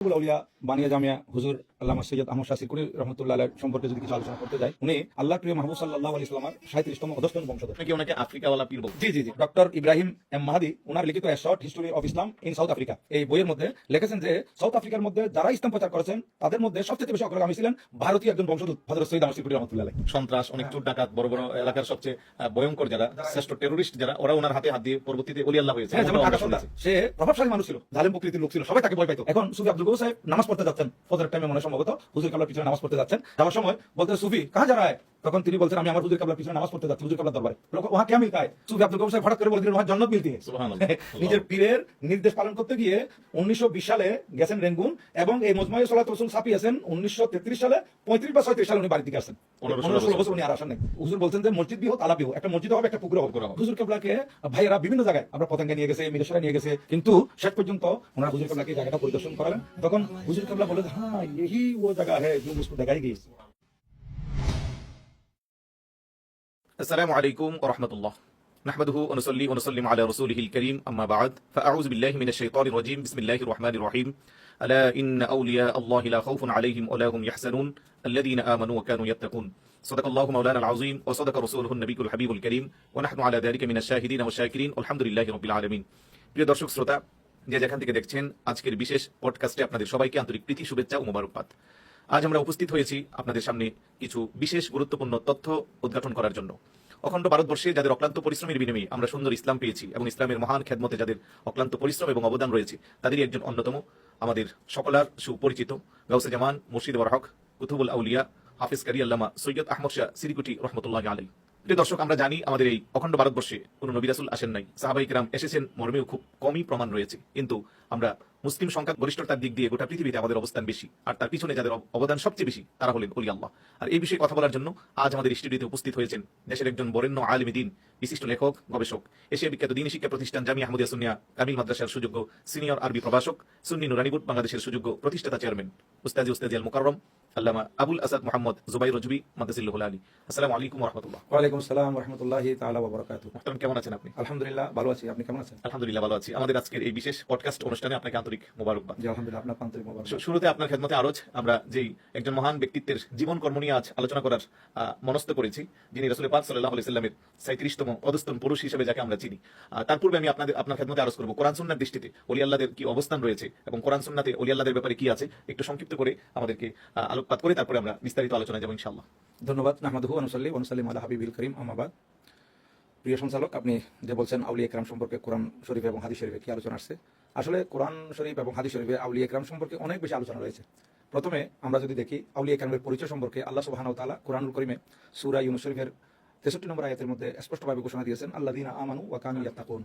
আউলিয়া বানিয়া জামিয়া হুজুর সৈয়দ আহমদ রহমতুল্লাহ সম্পর্কে যদি কিছু আলোচনা করতে যাই উনি আল্লাহ প্রিয় মাহবুব সাল্লাহ আলী ইসলামার সাঁত্রিশতম অধস্তন বংশধর। আপনি ওনাকে আফ্রিকাওয়ালা পীর জি জি জি। ডক্টর ইব্রাহিম এম মাহাদি ওনার লিখিত a short history of Islam in South Africa. এই বইয়ের মধ্যে লিখেছেন যে সাউথ আফ্রিকার মধ্যে যারা ইসলাম প্রচার করেছেন তাদের মধ্যে সবচেয়ে বেশি অগ্রগামী ছিলেন ভারতীয় একজন বংশদূত হজরত সৈয়দ আহমদ সিকুরি রহমতুল্লাহ সন্ত্রাস অনেক চোর ডাকাত বড় বড় এলাকার সবচেয়ে ভয়ঙ্কর যারা শ্রেষ্ঠ টেরোরিস্ট যারা ওরা ওনার হাতে হাত দিয়ে পরবর্তীতে অলি আল্লাহ হয়েছে। হ্যাঁ। সে প্রভাবশালী মানুষ ছিল জালেম প্রকৃতির লোক ছিল সবাই তাকে ভয় পাইতো। এখন সুফি আব্দুল সাহেব নামাজ পড়তে যাচ্ছেন। ফজরের টাইমে মনে সম্ভবত হুজুর কাবলার পিছনে নামাজ পড়তে যাচ্ছেন। যাওয়ার সময় বলতে সুফি কাহা যা রায় তখন তিনি বলছেন আমি আমার হুজুর কাবলার পিছনে নামাজ পড়তে যাচ্ছি হুজুর কাবলার দরবারে। লোক ওহা কে মিলতা है সুফি আব্দুল সাহেব হঠাৎ করে ওহা জন্নত মিলতি নিজের পীরের নির্দেশ পালন করতে গিয়ে উনিশশো সালে গেছেন রেঙ্গুন এবং এই মজমাই সালাত রসুল ছাপিয়েছেন। উনিশশো তেত্রিশ সালে পঁয়ত্রিশ বা ছয়ত্রিশ সালে উনি দিকে আসেন পনেরো, ষোলো বছর। উনি আর আসেন নাই। হুজুর বলছেন যে মসজিদ বিহ তালা বিহ একটা মসজিদ হবে একটা পুকুর হবে। পুকুর হবে। হুজুর কেবলাকে ভাইয়েরা বিভিন্ন জায়গায় আমরা পতঙ্গে নিয়ে গেছে মিরেশ্বরে নিয়ে গেছে কিন্তু শেষ পর্যন্ত ওনারা হুজুর কেবলাকে জায়গাটা পরিদর্শন করালেন। তখন হুজুর কেবলা বলে হ্যাঁ यही वो जगह है जो मुझको दिखाई गई السلام عليكم ورحمة الله نحمده ونصلي ونسلم على رسوله الكريم أما بعد فأعوذ بالله من الشيطان الرجيم بسم الله الرحمن الرحيم ألا إن أولياء الله لا خوف عليهم ولا هم يحزنون الذين آمنوا وكانوا يتقون صدق الله مولانا العظيم وصدق رسوله النبي الحبيب الكريم ونحن على ذلك من الشاهدين والشاكرين والحمد لله رب العالمين প্রিয় দর্শক শ্রোতা যে যেখান থেকে দেখছেন, আজকের বিশেষ পডকাস্টে আপনাদের সবাইকে আন্তরিক প্রীতি, শুভেচ্ছা ও মোবারকবাদ। আজ আমরা উপস্থিত হয়েছি আপনাদের সামনে কিছু বিশেষ গুরুত্বপূর্ণ তথ্য উদ্ঘাটন করার জন্য। অখণ্ড ভারতবর্ষে যাদের অক্লান্ত পরিশ্রমের বিনিময়ে আমরা সুন্দর ইসলাম পেয়েছি এবং ইসলামের মহান খেদমতে যাদের অক্লান্ত পরিশ্রম এবং অবদান রয়েছে, তাদেরই একজন অন্যতম। আমাদের সকলার সুপরিচিত গাউসে জামান, মুর্শিদ বরহক কুতুবুল আউলিয়া, হাফিজ কারি আল্লামা সৈয়দ আহমদ শাহ সিরিকুটি রহমতুল্লাহ আলী প্রিয় দর্শক, আমরা জানি আমাদের এই অখণ্ড ভারতবর্ষে কোনো নবী রাসুল আসেন নাই। সাহাবাই কিরাম এসেছেন, মর্মেও খুব কমই প্রমাণ রয়েছে। কিন্তু আমরা মুসলিম সংখ্যা গরিষ্ঠতার দিক দিয়ে গোটা পৃথিবীতে আমাদের অবস্থান বেশি, আর তার পিছনে যাদের অবদান সবচেয়ে বেশি, তারা হলেন অলি আল্লাহ। আর এই বিষয়ে কথা বলার জন্য আজ আমাদের স্টুডিওতে উপস্থিত হয়েছেন দেশের একজন বরেণ্য আলিম দিন, বিশিষ্ট লেখক, গবেষক, এশিয়া বিখ্যাত দিনী শিক্ষা প্রতিষ্ঠান জামিয়া আহমদিয়া সুনিয়া কামিল মাদ্রাসার সুযোগ্য সিনিয়র আরবি প্রভাষক, সুন্নি নুরানিবুট বাংলাদেশের সুযোগ্য প্রতিষ্ঠাতা চেয়ারম্যান উস্তাজি উস্তাজি আল আল্লামা আবুল আসাদ মোহাম্মদ জুবাই রজবি মাদাসিল্লাহুল আলী। আসসালামু আলাইকুম রহমতুল্লাহ। ওয়ালাইকুম আসসালাম রহমতুল্লাহি তাআলা ওয়া বারাকাতুহু। মোহতারাম কেমন আছেন আপনি? আলহামদুলিল্লাহ ভালো আছি। আপনি কেমন আছেন? আলহামদুলিল্লাহ ভালো আছি। আমাদের আজকের এই বিশেষ পডকাস্ট অনুষ্ঠানে আপনাকে আন্তরিক মোবারকবাদ। জি আলহামদুলিল্লাহ আন্তরিক মোবারক শুরুতে আপনার খেদমতে আরজ আমরা যেই একজন মহান ব্যক্তিত্বের জীবন কর্ম নিয়ে আজ আলোচনা করার মনস্থ করেছি যিনি রসুল পাক সাল্লাহ সাল্লামের সাঁত্রিশতম অধস্তন পুরুষ হিসেবে যাকে আমরা চিনি। তার পূর্বে আমি আপনাদের আপনার খেদমতে আরজ করব। কোরআন সুন্নার দৃষ্টিতে আল্লাহদের কি অবস্থান রয়েছে এবং কোরআন সুন্নাতে অলি আল্লাহদের ব্যাপারে কি আছে একটু সংক্ষিপ্ত করে আমাদেরকে আহ, আলোকপাত করে তারপরে আমরা বিস্তারিত আলোচনায় যাব ইনশাআল্লাহ। ধন্যবাদ। নাহমাদুহু অনুসাল্লি অনুসাল্লিম আলা হাবিবিল করিম আমাবাদ প্রিয় সঞ্চালক আপনি যে বলছেন আউলিয়া একরাম সম্পর্কে কোরআন শরীফ এবং হাদিস শরীফে কি আলোচনা আসছে? আসলে কোরআন শরীফ এবং হাদিস শরীফে আউলিয়া একরাম সম্পর্কে অনেক বেশি আলোচনা রয়েছে। প্রথমে আমরা যদি দেখি আউলিয়া একরামের পরিচয় সম্পর্কে আল্লাহ সুবহানাহু ওয়া তাআলা কোরআনুল করিমে সুরা ইউনূস শরীফের 63 নম্বর আয়াতের মধ্যে স্পষ্টভাবে ঘোষণা দিয়েছেন আল্লাযীনা আমানু ওয়া কানু ইয়াত্তাকুন।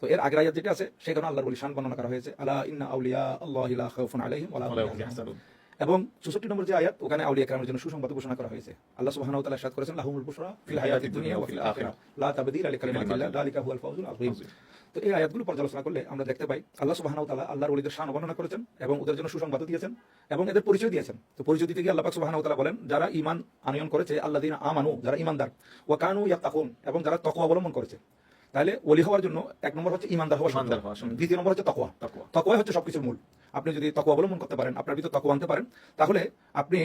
তো এর আগের আয়াত যেটা আছে সেখানে আল্লাহর বলি শান বর্ণনা করা হয়েছে আলা ইন্না আউলিয়া আল্লাহি খাউফুন আলাইহিম ওয়া লা এবং চৌষট্টি নম্বর যে আয়াত, ওখানে আউলিয়া কেরামের জন্য সুসংবাদ ঘোষণা করা হয়েছে। আল্লাহ সুবহানাহু ওয়া তাআলা ইরশাদ করেছেন, লাহুমুল বুশরা ফিল হায়াতিদ দুনিয়া ওয়া ফিল আখিরাহ। লা তাবদীলা লিকালিমাতিল্লাহ যালিকা হুয়াল ফাওজুল আযীম। তো এই আয়াতগুলো পর্যালোচনা করলে আমরা দেখতে পাই, আল্লাহ সুবহানাহু ওয়া তাআলা আল্লাহর ওলিদের শান বর্ণনা করেছেন এবং ওদের জন্য সুসংবাদ দিয়েছেন এবং এদের পরিচয় দিয়েছেন। তো পরিচয় দিতে গিয়ে আল্লাহ পাক সুবহানাহু ওয়া তাআলা বলেন, যারা ঈমান আনয়ন করেছে, আল্লাযীনা আমানু, যারা ঈমানদার, ওয়া কানু ইয়াত্তাকুন এবং যারা তাকওয়া অবলম্বন করেছে। তাহলে ওলি হওয়ার জন্য এক নম্বর হচ্ছে ঈমানদার হওয়া ঈমানদার শর্ত। হওয়া দ্বিতীয় নম্বর হচ্ছে তকোয়া। তকওয়াই হচ্ছে সবকিছুর মূল। আপনি যদি তকওয়া অবলম্বন করতে পারেন আপনার ভিতর তকওয়া আনতে পারেন তাহলে আপনি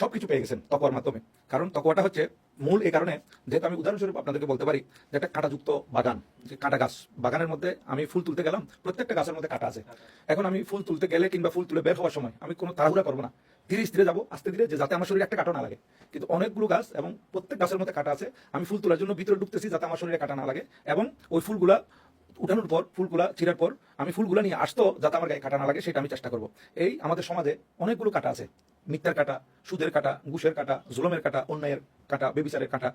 সবকিছু পেয়ে গেছেন তকোয়ার মাধ্যমে। কারণ তকোয়াটা হচ্ছে মূল এই কারণে যেহেতু আমি উদাহরণস্বরূপ আপনাদেরকে বলতে পারি যে একটা কাঁটাযুক্ত বাগান যে কাঁটা গাছ। বাগানের মধ্যে আমি ফুল তুলতে গেলাম প্রত্যেকটা গাছের মধ্যে কাঁটা আছে। এখন আমি ফুল তুলতে গেলে কিংবা ফুল তুলে বের হওয়ার সময় আমি কোনো তাড়াহুড়া করব না। ধীরে ধীরে যাব, আস্তে ধীরে, যে যাতে আমার শরীরে একটা কাটা না লাগে। কিন্তু অনেকগুলো গাছ এবং প্রত্যেক গাছের মধ্যে কাটা আছে, আমি ফুল তোলার জন্য ভিতরে ঢুকতেছি যাতে আমার শরীরে কাটা না লাগে এবং ওই ফুলগুলা উঠানোর পর, ফুলগুলা ছিঁড়ার পর, আমি ফুলগুলা নিয়ে আসতো যাতে আমার গায়ে কাটা না লাগে, সেটা আমি চেষ্টা করব। এই আমাদের সমাজে অনেকগুলো কাটা আছে। মিথ্যার কাটা সুদের কাটা ঘুষের কাটা জুলমের কাটা অন্যায়ের কাটা বেবিচারের কাটা।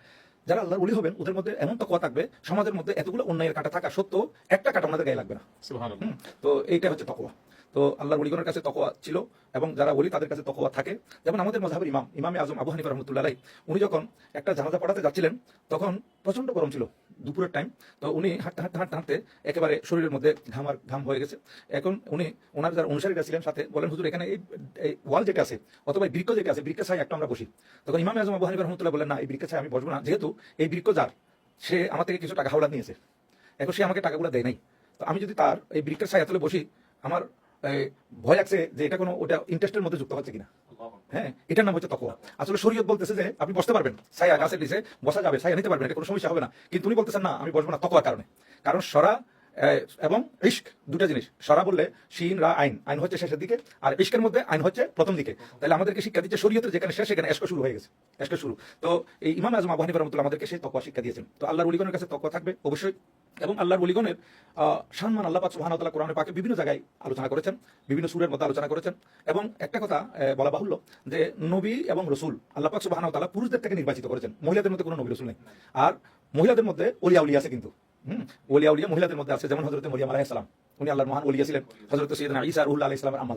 যারা আল্লাহর উলি হবেন ওদের মধ্যে এমন তো কথা থাকবে সমাজের মধ্যে এতগুলো অন্যায়ের কাটা থাকা সত্ত্বেও একটা কাটা ওনাদের গায়ে লাগবে না। তো এইটা হচ্ছে তকোয়া তো আল্লাহর ওলিগণের কাছে তকোয়া ছিল এবং যারা বলি তাদের কাছে তকোয়া থাকে। যেমন আমাদের মজাহের ইমাম ইমামে আজম আবু হানিফা রহমতুল্লাহ আলাই উনি যখন একটা জানাজা পড়াতে যাচ্ছিলেন তখন প্রচণ্ড গরম ছিল দুপুরের টাইম তো উনি হাঁটতে হাঁটতে হাঁটতে হাঁটতে একেবারে শরীরের মধ্যে ঘামার ঘাম হয়ে গেছে। এখন উনি ওনার যারা অনুসারীরা ছিলেন সাথে বলেন হুজুর এখানে এই ওয়াল যেটা আছে অথবা বৃক্ষ যেটা আছে বৃক্ষের ছায় একটা আমরা বসি। তখন ইমামে আজম আবু হানিফা রহমতুল্লাহ বলেন, না, এই বৃক্ষের ছায় আমি বসবো না। যেহেতু এই বৃক্ষ যার, সে আমার থেকে কিছু টাকা হাওলা নিয়েছে। এখন সে আমাকে টাকাগুলো দেয় নাই। তো আমি যদি তার এই বৃক্ষের ছায়া তলে বসি, আমার ভয় লাগছে যে এটা কোনো, ওটা ইন্টারেস্টের মধ্যে যুক্ত হচ্ছে কিনা। হ্যাঁ এটার নাম হচ্ছে তকওয়া। আসলে শরীয়ত বলতেছে যে, আপনি বসতে পারবেন। ছায়া গাছের নিচে বসা যাবে ছায়া নিতে পারবেন, এটা কোনো সমস্যা হবে না। কিন্তু উনি বলতেছেন, না, আমি বসবো না তকওয়ার কারণে। কারণ সরা এবং ইস্ক দুটা জিনিস। সারা বললে শিন, রা, আইন। আইন হচ্ছে শেষের দিকে, আর ইস্কের মধ্যে আইন হচ্ছে প্রথম দিকে। তাহলে আমাদেরকে শিক্ষা দিচ্ছে শরীয়তের যেখানে শেষ, সেখানে এস্ক শুরু হয়ে গেছে। এস্ক শুরু। তো এই ইমাম আজম আবু হানিফা রহমতুল্লাহ আমাদেরকে সেই তকওয়া শিক্ষা দিয়েছেন। তো আল্লাহর উলিগণের কাছে তকওয়া থাকবে, অবশ্যই। এবং আল্লাহর উলিগণের সম্মান আল্লাহ পাক সুবহানাহু ওয়া তাআলা কোরআনে পাকে বিভিন্ন জায়গায় আলোচনা করেছেন, বিভিন্ন সুরের মধ্যে আলোচনা করেছেন। এবং একটা কথা বলা বাহুল্য, যে নবী এবং রসুল আল্লাহ পাক সুবহানাহু ওয়া পুরুষদের থেকে নির্বাচিত করেছেন। মহিলাদের মধ্যে কোনো নবী রসুল নেই। আর মহিলাদের মধ্যে ওলিয়া উলিয়া আছে কিন্তু। হুম। ওলিয়া উলিয়া মহিলাদের মধ্যে আছে যেমন হজরত মরিয়াম আলাহিসাল্লাম উনি আল্লাহর মহান ওলিয়া ছিলেন হজরত সৈয়দনা ঈসা রুহুল্লাহ আলাইহিস সালামের আম্মা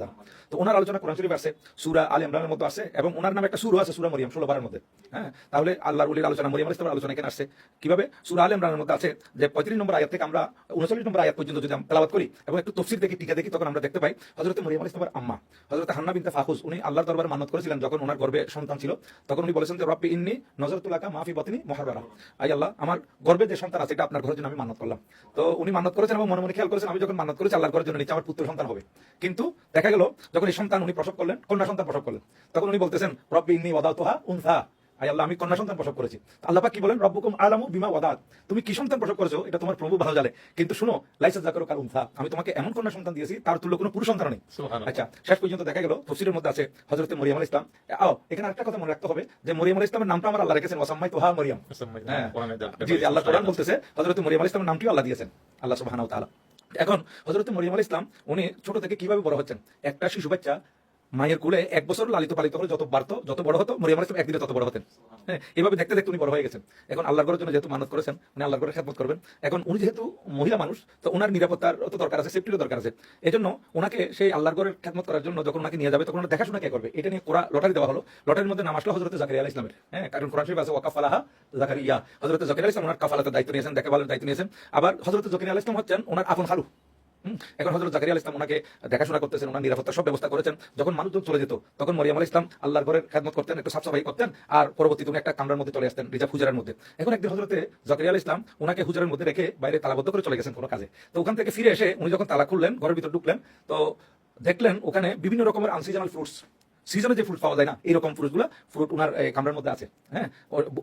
তো ওনার আলোচনা কোরআন শরীফে আছে সূরা আল ইমরানের মধ্যে আছে এবং ওনার নামে একটা সূরা আছে, সূরা মরিয়াম 16 বারের মধ্যে। হ্যাঁ তাহলে আল্লাহর ওলির আলোচনা, মরিয়াম আলাইহিস আলোচনা এখানে আসছে। কীভাবে? সূরা আল ইমরানের মধ্যে আছে যে 35 নম্বর আয়াত থেকে আমরা 39 নম্বর আয়াত পর্যন্ত যদি আমরা করি, এবং একটু তাফসীর দেখি, টিকা দেখি, তখন আমরা দেখতে পাই, হযরত মরিয়াম আলাইহিস সালামের আম্মা, হযরত হান্না বিনতে ফাখুস উনি আল্লাহর দরবারে মানত করেছিলেন যখন ওনার গর্ভে সন্তান ছিল। তখন উনি বলেছেন যে, রব্বি ইন্নী নজরতুলাকা মাফি বাতিনি মুহাররারা আই আল্লাহ, আমার গর্ভে যে সন্তান আছে, এটা আপনার ঘরের জন্য আমি মান্নত করলাম। তো উনি মানত করেছেন এবং মনে মনে খেয়াল করেছেন, আমি যখন মান্নত করেছি আল্লাহর ঘরের জন্য নিচে আমার পুত্র সন্তান হবে। কিন্তু দেখা গেল যখন এই সন্তান উনি প্রসব করলেন কন্যা সন্তান প্রসব করলেন তখন উনি বলতেছেন রব্বি ইন্নী ওয়াদাতুহা উনসা। আই আল্লাহ আমি কন্যা সন্তান প্রসব করেছি। আল্লাহ পাক কি বলেন? রব্বুকুম আলামু বিমা ওয়াদাত। তুমি কি সন্তান প্রসব করেছ? এটা তোমার প্রভু ভালো জানে। কিন্তু শুনো লাইসা জাকারু কাল উনসা। আমি তোমাকে এমন কন্যা সন্তান দিয়েছি তার তুল্য কোনো পুরুষ সন্তান নেই। আচ্ছা শেষ পর্যন্ত দেখা গেল তফসিরের মধ্যে আছে হজরত মরিয়াম আল ইসলাম। আও এখানে একটা কথা মনে রাখতে হবে যে মরিয়াম আল ইসলামের নামটা আমার আল্লাহ রেখেছেন ওয়াসাম্মাই তোহা মরিয়াম। হ্যাঁ জি জি, আল্লাহ কোরআন বলতেছে হজরত মরিয়াম আল ইসলামের নামটিও আল্লাহ দিয়েছেন আল্লাহ সুবহানাহু ওয়া তাআলা। এখন হজরত মরিয়াম আল ইসলাম উনি ছোট থেকে কীভাবে বড় হচ্ছেন? একটা শিশু বাচ্চা মায়ের কোলে এক বছর লালিত পালিত হলে, যত বাড়তো, যত বড় হতো, মরিয়াম আল একদিনে তত বড় হতেন। হ্যাঁ এভাবে দেখতে দেখতে উনি বড় হয়ে গেছেন। এখন আল্লাহর ঘরের জন্য যেহেতু মানত করেছেন উনি আল্লাহর ঘরে খেদমত করবেন, এখন উনি যেহেতু মহিলা মানুষ, তো ওনার নিরাপত্তার তো দরকার আছে সেফটিরও দরকার আছে। এই জন্য ওনাকে সেই আল্লাহর ঘরের খেদমত করার জন্য যখন ওনাকে নিয়ে যাবে, তখন ওনার দেখাশোনা কে করবে? এটা নিয়ে কোরআন, লটারি দেওয়া হলো। লটারির মধ্যে নাম আসলো হজরত জাকারিয়া আলাইহিস ইসলামের হ্যাঁ কারণ কোরআন শরীফ আছে, ওয়াকাফালাহা জাকারিয়া। হজরত জাকারিয়া ইসলাম ওনার কাফালাতের দায়িত্ব নিয়েছেন দেখাভালের দায়িত্ব নিয়েছেন। আবার হজরত জাকারিয়া আলাইহিস ইসলাম হচ্ছেন ওনার আপন খালু এখন হজরত জাকারিয়া ইসলাম ওনাকে দেখাশোনা করতেছেন ওনার নিরাপত্তা সব ব্যবস্থা করেছেন। যখন মানুষজন চলে যেত, তখন মরিয়াম আল ইসলাম আল্লাহর ঘরের খেদমত করতেন, একটু সাফসাফাই করতেন, আর পরবর্তীতে উনি একটা কামরার মধ্যে চলে আসতেন রিজার্ভ হুজারের মধ্যে। এখন একদিন হজরতে জাকারিয়া আল ইসলাম ওনাকে হুজারের মধ্যে রেখে বাইরে তালাবদ্ধ করে চলে গেছেন কোনো কাজে। তো ওখান থেকে ফিরে এসে উনি যখন তালা খুললেন, ঘরের ভিতর ঢুকলেন, তো দেখলেন ওখানে বিভিন্ন রকমের আনসিজনাল ফ্রুটস সিজনে যে ফ্রুট পাওয়া যায় না এইরকম ফ্রুটগুলো ফ্রুট ওনার কামড়ের কামরার মধ্যে আছে হ্যাঁ?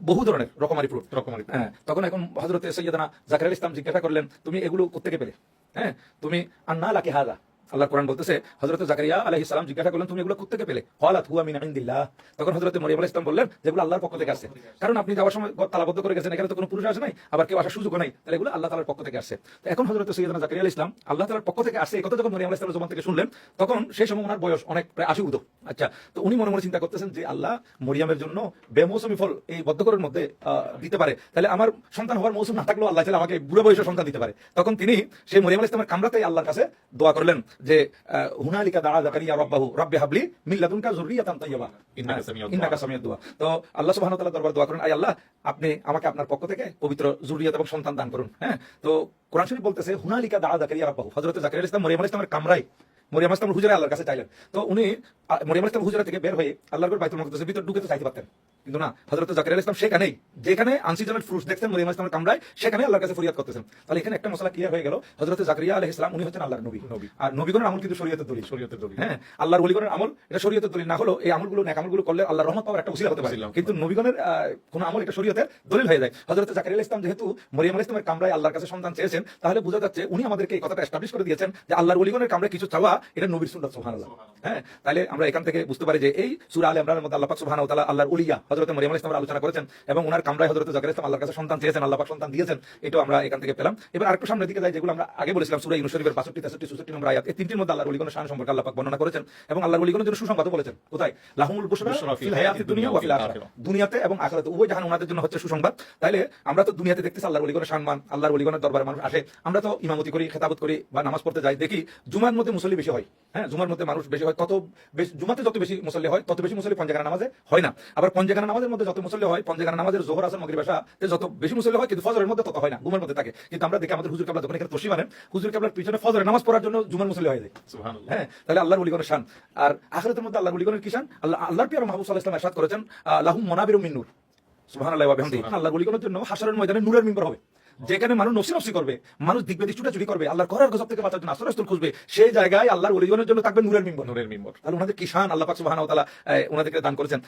বহু ধরনের রকমারি ফ্রুট রকমারি হ্যাঁ তখন এখন হজরত সৈয়দানা জাকির ইসলাম জিজ্ঞাসা করলেন তুমি এগুলো করতে পেলে? হ্যাঁ তুমি আর না লাকে হাজা আল্লাহ কোরআন বলতেছে হজরত জাকারিয়া আলাইহিস সালাম জিজ্ঞাসা করলেন, তুমি এগুলো কোথেকে পেলে? হালাত হুয়া মিন ইনদিল্লাহ। তখন হজরত মরিয়ম আলাইহিস সালাম বললেন যেগুলো আল্লাহর পক্ষ থেকে আসছে। কারণ আপনি যাওয়ার সময় তালাবদ্ধ করে গেছেন, এখানে তো কোনো পুরুষ আসে নাই, আবার কেউ আসার সুযোগও নাই, তাহলে এগুলো আল্লাহ তাআলার পক্ষ থেকে আসছে। তো এখন হজরত সৈয়দনা জাকারিয়া আলাইহিস সালাম আল্লাহ তাআলার পক্ষ থেকে এই কথা যখন মরিয়ম আলাইহিস সালামের জবান থেকে শুনলেন, তখন সেই সময় ওনার বয়স অনেক, প্রায় আশি উদো আচ্ছা তো উনি মনে মনে চিন্তা করতেছেন যে আল্লাহ মরিয়ামের জন্য বেমৌসুমি ফল এই বদ্ধকরের মধ্যে দিতে পারে। তাহলে আমার সন্তান হওয়ার মৌসুম না থাকলেও আল্লাহ তাআলা আমাকে বুড়ো বয়সে সন্তান দিতে পারে। তখন তিনি সেই মরিয়াম আলাইহিস সালামের কামরাতেই আল্লাহর কাছে দোয়া করলেন যে হুনালিকা দাআ জাকারিয়া রাব্বাহু রাব্বি হাবলি মিন লাদুনকা যুররিয়াতান তাইয়্যিবা। ইন্নাকা সামিউদ দুআ। দুআ তো আল্লাহ সুবহানাহু ওয়া তাআলা দরবার দোয়া করেন আয় আল্লাহ আপনি আমাকে আপনার পক্ষ থেকে পবিত্র জুরিয়াত এবং সন্তান দান করুন। হ্যাঁ? তো কোরআন শরীফ বলতেছে হুনালিকা দাআ জাকারিয়া রাব্বাহু। হযরত জাকারিয়া আলাইহিস সালাম মরিয়ম আলাইহিস সালামের কামরায় মরিয়াম আলাইহিস সালাম হুজুরে আল্লাহর কাছে চাইলেন। তো উনি মরিয়াম আলাইহিস সালাম হুজুরা থেকে বের হয়ে আল্লাহর ঘর বাইতুল মাকদিসের ভিতর ঢুকে তো চাইতে পারতেন। কিন্তু না হযরত জাকারিয়া আলাইহিস সালাম সেখানেই যেখানে আনসিজনাল ফ্রুটস দেখতেন মরিয়াম আলাইহিস সালামের কামরায় সেখানে আল্লাহর কাছে ফরিয়াদ করতেছেন। তাহলে এখানে একটা মশলা ক্লিয়ার হয়ে গেল হযরত জাকারিয়া আলাইহিস সালাম উনি হচ্ছেন আল্লাহর নবী। নবী। আর নবীগণের আমল কিন্তু শরীয়তের দলিল। শরীয়তের দলিল। হ্যাঁ আল্লাহর ওলিগণের আমল এটা শরীয়তের দলিল না হলো এই আমলগুলো নেক আমলগুলো করলে আল্লাহর রহমত পাওয়ার একটা উসিলা হতে পারে। কিন্তু নবীগণের কোন আমল এটা শরীয়তের দলিল হয়ে যায়। জাকারিয়া আলাইহিস ইসলাম যেহেতু মরিয়ম ইসলামের কামরায় আল্লাহর কাছে সন্তান চেয়েছেন তাহলে বোঝা যাচ্ছে উনি আমাদেরকে এই কথাটা এস্টাবলিশ করে দিয়েছেন যে আল্লাহর ওলিগণের কামরায় কিছু চাওয়া এটা নবীর সুন্নাত সুবহানাল্লাহ। হ্যাঁ তাহলে আমরা এখান থেকে বুঝতে পারি যে এই সূরা আলে ইমরানের মধ্যে আল্লাহ পাক সুবহানাহু ওয়া তাআলা আল্লাহর ওলিয়া হযরত মরিয়ম ইসলামের আলোচনা করেছেন এবং ওনার কামরায় হযরত জাকারিয়া ইসলাম আল্লাহর কাছে সন্তান চেয়েছেন আল্লাহ পাক সন্তান দিয়েছেন এটাও আমরা এখান থেকে পেলাম। এবার আরেকটু সামনের দিকে যাই যেগুলো আমরা আগে বলেছিলাম সূরা ইউনূস শরীফের 62 63 64 নম্বর আয়াত এই তিনটির মধ্যে আল্লাহর ওলিগণের শান সম্পর্কে আল্লাহ পাক বর্ণনা করেছেন এবং আল্লাহর ওলিগণের জন্য সুসংবাদও বলেছেন। কোথায়? লাহুমুল বুশরা বুশরা ফিল ফিল দুনিয়া ওয়া ফিল আখিরাহ। দুনিয়াতে এবং আখিরাতে উভয় জাহান ওনাদের জন্য হচ্ছে সুসংবাদ। তাইলে আমরা তো দুনিয়াতে দেখতেছি আল্লাহর ওলিগণের সম্মান আল্লাহর ওলিগণের দরবারে মানুষ আসে। আমরা তো ইমামতি করি খেতাবত করি বা নামাজ পড়তে যাই দেখি জুমার মধ্যে মুসল্লি বেশি হয়। হ্যাঁ জুমার মধ্যে মানুষ বেশি হয় তত বেশি জুমাতে যত বেশি মুসল্লি হয় তত বেশি মুসল্লি পঞ্জাগানা নামাজে হয় না। আবার পঞ্জাগানা নামাজের মধ্যে যত মুসল্লি হয় পঞ্জাগানা নামাজের জোহর আসর মগরিব আশাতে যত বেশি মুসল্লি হয় কিন্তু ফজরের মধ্যে তত হয় না ঘুমের মধ্যে থাকে। কিন্তু আমরা দেখি আমাদের হুজুর কাবলা যখন এখানে তসি মানেন হুজুর কাবলার পিছনে ফজরের নামাজ পড়ার জন্য জুমার মুসল্লি হয়ে যায়। হ্যাঁ তাহলে আল্লাহর ওলিগণের শান। আর আখিরাতের মধ্যে আল্লাহর ওলিগণের কি শান? আল্লাহ আল্লাহর পিয়ার মাহবুব আলাইহি ওয়াসাল্লাম ইরশাদ করেছেন লাহুম মানাবিরুম মিন নূর। সুবহানাল্লাহি ওয়া বিহামদিহি। আল্লাহর ওলিগণের জন্য হাশরের ময়দানে নূরের মিম্বর হবে। যেখানে মানুষ নফসি নফসি করবে মানুষ দিগ্বেদি ছুটাছুটি করবে আল্লাহর করার গজব থেকে বাঁচার জন্য আশ্রয়স্থল খুঁজবে সেই জায়গায় আল্লাহর অলিজনের জন্য থাকবে নূরের মিম্বর। নূরের মিম্বর। তাহলে ওনাদের কিষান আল্লাহ পাক সুবহানাহু ওয়া তাআলা ওনাদেরকে দান করেছেন।